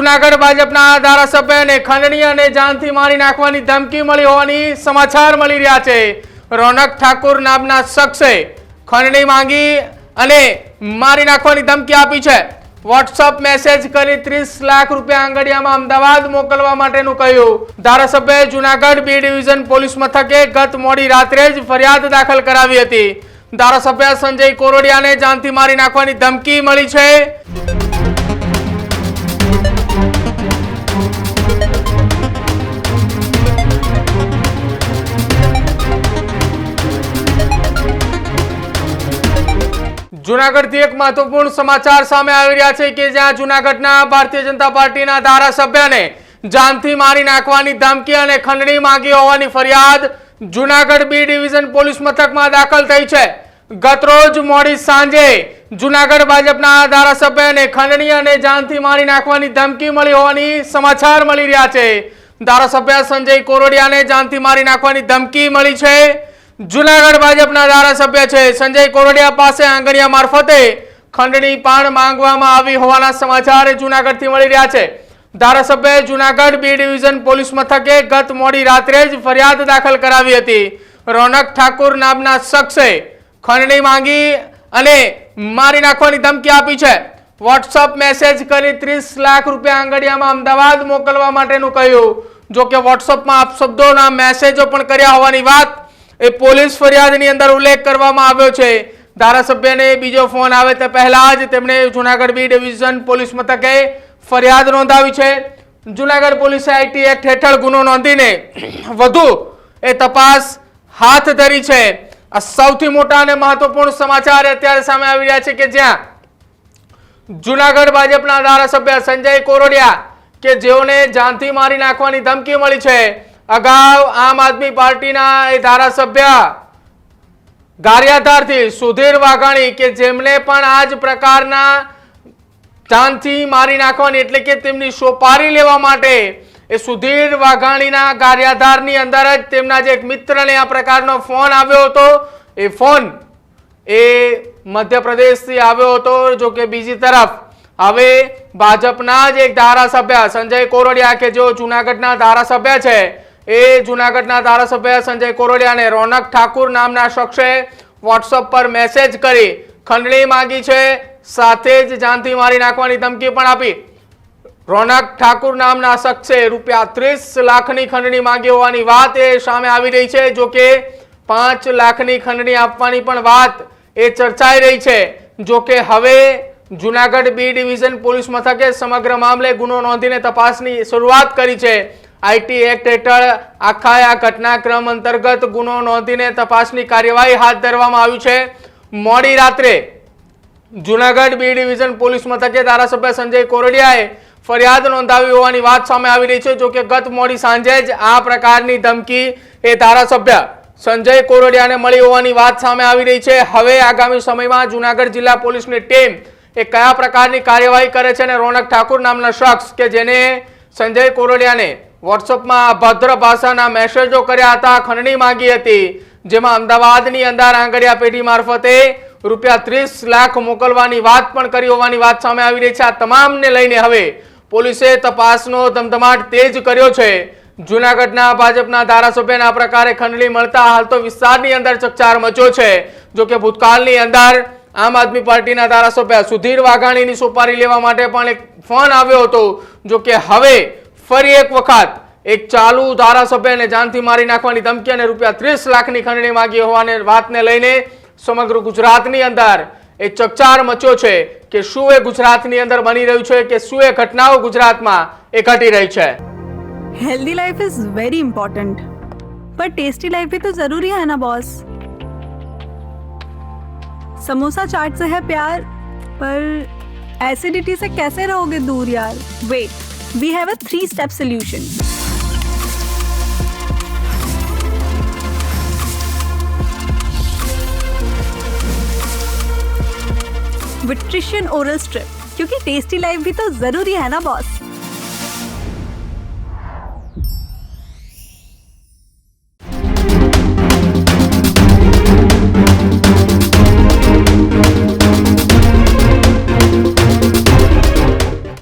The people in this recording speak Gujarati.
જુનાગઢ ભાજપના ધારાસભ્યને ખંડણી અને જાનથી મારી નાખવાની ધમકી મળી હોવાની સમાચાર મળી રહ્યા છે. રોનક ઠાકુર નામના શખ્સે ખંડણી માંગી અને મારી નાખવાની ધમકી આપી છે. વોટ્સઅપ મેસેજ કરી ત્રીસ લાખ રૂપિયા આંગડિયામાં અમદાવાદ મોકલવા માટેનું કહ્યું. ધારાસભ્યએ જુનાગઢ બી ડિવિઝન પોલીસ મથકે ગત મોડી રાત્રે જ ફરિયાદ દાખલ કરાવી હતી. ધારાસભ્ય સંજય કોરોડિયાને જાનથી મારી નાખવાની ધમકી મળી છે. જુનાગઢથી એક મહત્વપૂર્ણ સમાચાર સામે આવી રહ્યા છે કે જ્યાં જુનાગઢના ભારતીય જનતા પાર્ટીના ધારાસભ્યને જાનથી મારી નાખવાની ધમકી અને ખંડણી માંગી હોવાની ફરિયાદ જુનાગઢ બી ડિવિઝન પોલીસ મથકમાં દાખલ થઈ છે. ગતરોજ મોડી સાંજે જુનાગઢ ભાજપના ધારાસભ્યને ખંડણી અને જાનથી મારી નાખવાની ધમકી મળી હોવાની સમાચાર મળી રહ્યા છે. ધારાસભ્ય સંજય કોરોડિયાને જાનથી મારી નાખવાની ધમકી મળી છે. જુનાગઢ ભાજપના ધારાસભ્ય છે. સંજય કોરડિયા પાસે આંગણિયા મારફતે ખંડણી પણ માંગવામાં આવી હોવાના સમાચાર જુનાગઢથી મળી રહ્યા છે. ધારાસભ્યએ જુનાગઢ બી ડિવિઝન પોલીસ મથકે ગત મોડી રાત્રે જ ફરિયાદ દાખલ કરાવી હતી. રોનક ઠાકુર નામના શખ્સે ખંડણી માંગી અને મારી નાખવાની ધમકી આપી છે. વોટ્સઅપ મેસેજ કરી ત્રીસ લાખ રૂપિયા આંગડિયામાં અમદાવાદ મોકલવા માટેનું કહ્યું. જો કે વોટ્સઅપમાં આપશબ્દોના મેસેજો પણ કર્યા હોવાની વાત એ પોલીસ ફરિયાદની અંદર ઉલ્લેખ કરવામાં આવ્યો છે. ધારાસભ્યને બીજો ફોન આવે તે પહેલા જ તેમણે જુનાગઢ બી ડિવિઝન પોલીસ મથકે ફરિયાદ નોંધાવી છે. જુનાગઢ પોલીસે આઈટી એક્ટ હેઠળ ગુનો નોંધીને વધુ એ તપાસ હાથ ધરી છે. આ સૌથી મોટા અને મહત્વપૂર્ણ સમાચાર અત્યારે સામે આવી રહ્યા છે કે જ્યાં જુનાગઢ ભાજપના ધારાસભ્ય સંજય કોરોડિયા કે જેઓને જાનથી મારી નાખવાની ધમકી મળી છે. અગાઉ આમ આદમી પાર્ટીના એ ધારાસભ્ય ગારિયાધારથી સુધીર વાઘાણી કે જેમને પણ આ જ પ્રકારના જાનથી મારી નાખવાની એટલે કે તેમની સોપારી લેવા માટે એ સુધીર વાઘાણીના ગારિયાધારની અંદર જ તેમના જે એક મિત્રને આ પ્રકારનો ફોન આવ્યો હતો, એ ફોન એ મધ્યપ્રદેશથી આવ્યો હતો, જો કે બીજી તરફ હવે ભાજપના જ એક ધારાસભ્ય સંજય કોરોડિયા કે જેઓ જુનાગઢના ધારાસભ્ય છે એ જુનાગઢના ધારાસભ્ય સંજય કોરોડિયાને રોનક ઠાકુર નામના શખ્સે વોટ્સઅપ પર મેસેજ કરી ખંડણી માંગી છે, સાથે જ જાનથી મારી નાખવાની ધમકી પણ આપી. રોનક ઠાકુર નામના શખ્સે રૂપિયા ત્રીસ લાખની ખંડણી માંગી હોવાની વાત એ સામે આવી રહી છે, જો કે પાંચ લાખની ખંડણી આપવાની પણ વાત એ ચર્ચાઈ રહી છે. જો કે હવે જુનાગઢ બી ડિવિઝન પોલીસ મથકે સમગ્ર મામલે ગુનો નોંધીને તપાસની શરૂઆત કરી છે. આઈટી એક્ટ હેઠળ આખા આ ઘટનાક્રમ અંતર્ગત ગુનો નોંધીને તપાસની કાર્યવાહી હાથ ધરવામાં આવી છે. મોડી રાત્રે જુનાગઢ બી ડિવિઝન પોલીસ મથકે ધારાસભ્ય સંજય કોરડિયાએ ફરિયાદ નોંધાવી હોવાની વાત સામે આવી રહી છે, જો કે ગત મોડી સાંજે જ આ પ્રકારની ધમકી એ ધારાસભ્ય સંજય કોરડિયાને મળી હોવાની વાત સામે આવી રહી છે. હવે આગામી સમયમાં જુનાગઢ જિલ્લા પોલીસની ટીમ એ કયા પ્રકારની કાર્યવાહી કરે છે અને રોનક ઠાકુર નામના શખ્સ કે જેને સંજય કોરડિયાને વોટ્સઅપમાં અભદ્ર ભાષાના મેસેજો કર્યા હતા, ખંડણી માંગી હતી. જેમાં અમદાવાદની અંદર આંગડિયા પેઢી મારફતે રૂપિયા ત્રીસ લાખ મોકલવાની વાત પણ કરી હોવાની વાત સામે આવી રહી છે. આ તમામને લઈને હવે પોલીસે તપાસનો ધમધમાટ તેજ કર્યો છે. જુનાગઢના ભાજપના ધારાસભ્યને આ પ્રકારે ખંડણી મળતા હાલ તો વિસ્તારની અંદર ચકચાર મચ્યો છે. જો કે ભૂતકાળની અંદર આમ આદમી પાર્ટીના ધારાસભ્ય સુધીર વાઘાણીની સોપારી લેવા માટે પણ એક ફોન આવ્યો હતો. જો કે હવે ફરી એક વખત એક ચાલુ ધારાસભ્યને જાનથી મારી નાખવાની ધમકી અને રૂપિયા ત્રીસ લાખની ખંડણી માંગી હોવાને વાતને લઈને સમગ્ર ગુજરાતની અંદર એ ચકચાર મચ્યો છે કે શું એ ગુજરાતની અંદર બની રહ્યું છે કે શું એ ઘટનાઓ ગુજરાતમાં એ ઘટી રહી છે healthy life is very important पर टेस्टी लाइफ भी तो जरूरी है ना बॉस समोसा चाट से है प्यार पर एसिडिटी से कैसे रहोगे दूर यार wait we have a three step solution. विट्रिशियन ओरल स्ट्रिप क्योंकि टेस्टी लाइफ भी तो ज़रूरी है ना बॉस